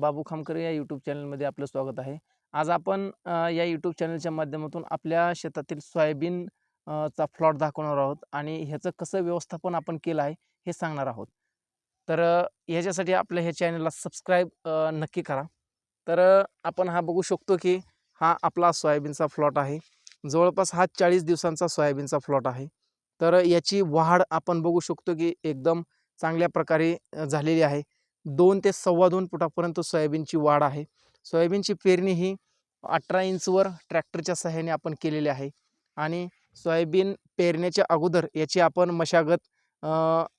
बाबू खामकर या यूट्यूब चॅनलमध्ये आपलं स्वागत आहे. आज आपण या यूट्यूब चॅनलच्या माध्यमातून आपल्या शेतातील सोयाबीन चा फ्लॉट दाखवणार आहोत आणि ह्याचं कसं व्यवस्थापन आपण केलं आहे हे सांगणार आहोत. तर ह्याच्यासाठी आपल्या ह्या चॅनलला सबस्क्राईब नक्की करा. तर आपण हा बघू शकतो की हा आपला सोयाबीनचा फ्लॉट आहे. जवळपास हा चाळीस दिवसांचा सोयाबीनचा फ्लॉट आहे. तर याची वाढ आपण बघू शकतो की एकदम चांगल्या प्रकारे झालेली आहे. दोन ते सव्वा दोन फुटापर्यंत सोयाबीनची वाढ आहे. सोयाबीनची पेरणी ही अठरा इंचवर ट्रॅक्टरच्या सहाय्याने आपण केलेली आहे. आणि सोयाबीन पेरण्याच्या अगोदर याची आपण मशागत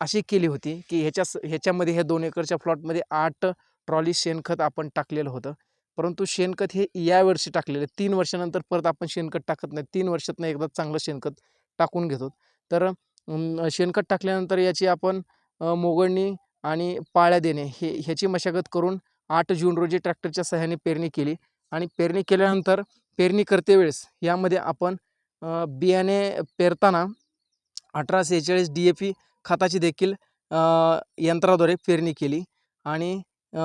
अशी केली होती की ह्याच्या ह्याच्यामध्ये ह्या दोन एकरच्या प्लॉटमध्ये आठ ट्रॉली शेणखत आपण टाकलेलं होतं. परंतु शेणखत हे यावर्षी टाकलेलं आहे. तीन वर्षानंतर परत आपण शेणखत टाकत नाही. तीन वर्षातनं एकदा चांगलं शेणखत टाकून घेतो. तर शेणखत टाकल्यानंतर याची आपण मोगळणी मोगडणी आणि पाळ्या देणे हे ह्याची मशागत करून आठ जून रोजी ट्रॅक्टरच्या सहाय्याने पेरणी केली आणि पेरणी केल्यानंतर पेरणी करते वेळेस यामध्ये आपण बियाणे पेरताना अठरा सेहेचाळीस डी ए पी खताची देखील यंत्राद्वारे पेरणी केली आणि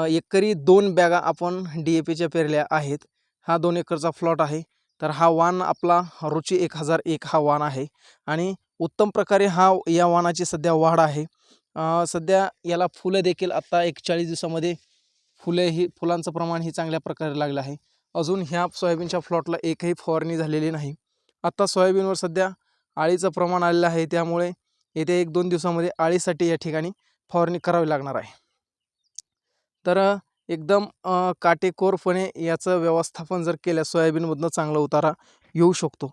एकरी दोन बॅगा आपण डी ए पीच्या पेरल्या आहेत. हा दोन एकरचा फ्लॉट आहे. तर हा वाण आपला रुची एक हजार एक हा वाण आहे आणि उत्तम प्रकारे हा या वाणाची सध्या वाढ आहे. सध्या याला फुलं देखील आत्ता एक चाळीस दिवसामध्ये फुले ही फुलांचं प्रमाण ही चांगल्या प्रकारे लागलं आहे. अजून ह्या सोयाबीनच्या फ्लॉटला एकही फवारणी झालेली नाही. आत्ता सोयाबीनवर सध्या आळीचं प्रमाण आलेलं आहे त्यामुळे येत्या एक दोन दिवसामध्ये आळीसाठी या ठिकाणी फवारणी करावी लागणार आहे. तर एकदम काटेकोरपणे याचं व्यवस्थापन जर केलं सोयाबीनमधनं चांगला उतारा येऊ शकतो.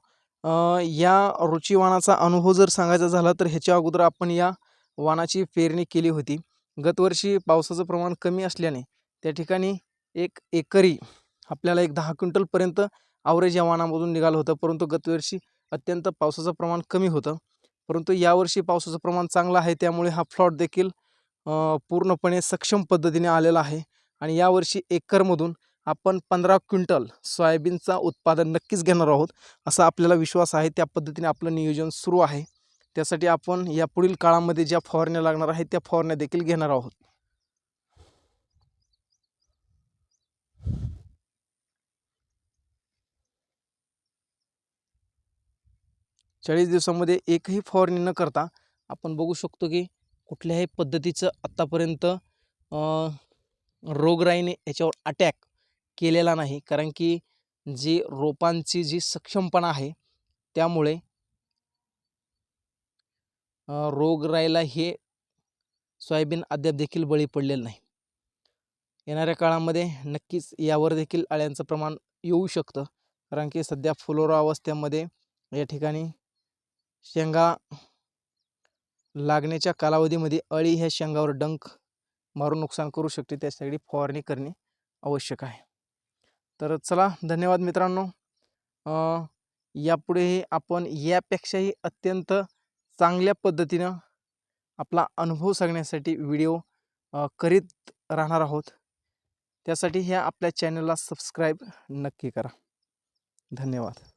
या रुचिवानाचा अनुभव जर सांगायचा झाला तर ह्याच्या अगोदर आपण या वाणाची पेरणी केली होती. गतवर्षी पावसाचं प्रमाण कमी असल्याने त्या ठिकाणी एक एकरी आपल्याला एक दहा क्विंटलपर्यंत आवरेज या वाणामधून निघालं होतं. परंतु गतवर्षी अत्यंत पावसाचं प्रमाण कमी होतं. परंतु यावर्षी पावसाचं प्रमाण चांगलं आहे त्यामुळे हा फ्लॉट देखील पूर्णपणे सक्षम पद्धतीने आलेला आहे. आणि यावर्षी एकरमधून आपण पंधरा क्विंटल सोयाबीनचा उत्पादन नक्कीच घेणार आहोत असा आपल्याला विश्वास आहे. त्या पद्धतीने आपलं नियोजन सुरू आहे. त्यासाठी आपण या पुढील काळामध्ये ज्या फवारण्या लागणार आहेत त्या फवारण्या देखील घेणार आहोत. चाळीस दिवसामध्ये एकही फवारणी न करता आपण बघू शकतो की कुठल्याही पद्धतीचं आत्तापर्यंत रोगराईने याच्यावर अटॅक केलेला नाही. कारण की जी रोपांची जी सक्षमपणा आहे त्यामुळे रोगराईला हे सोयाबीन अद्याप देखील बळी पडलेलं नाही. येणाऱ्या काळामध्ये नक्कीच यावर देखील अळ्यांचं प्रमाण येऊ शकतं. कारण की सध्या फुलोरा अवस्थेमध्ये या ठिकाणी शेंगा लागण्याच्या कालावधीमध्ये अळी ह्या शेंगावर डंक मारून नुकसान करू शकते. त्यासाठी फवारणी करणे आवश्यक आहे. तर चला धन्यवाद मित्रांनो. यापुढेही आपण यापेक्षाही अत्यंत चांगल्या पद्धतीनं आपला अनुभव सांगण्यासाठी व्हिडिओ करीत राहणार आहोत. त्यासाठी ह्या आपल्या चॅनलला सबस्क्राईब नक्की करा. धन्यवाद.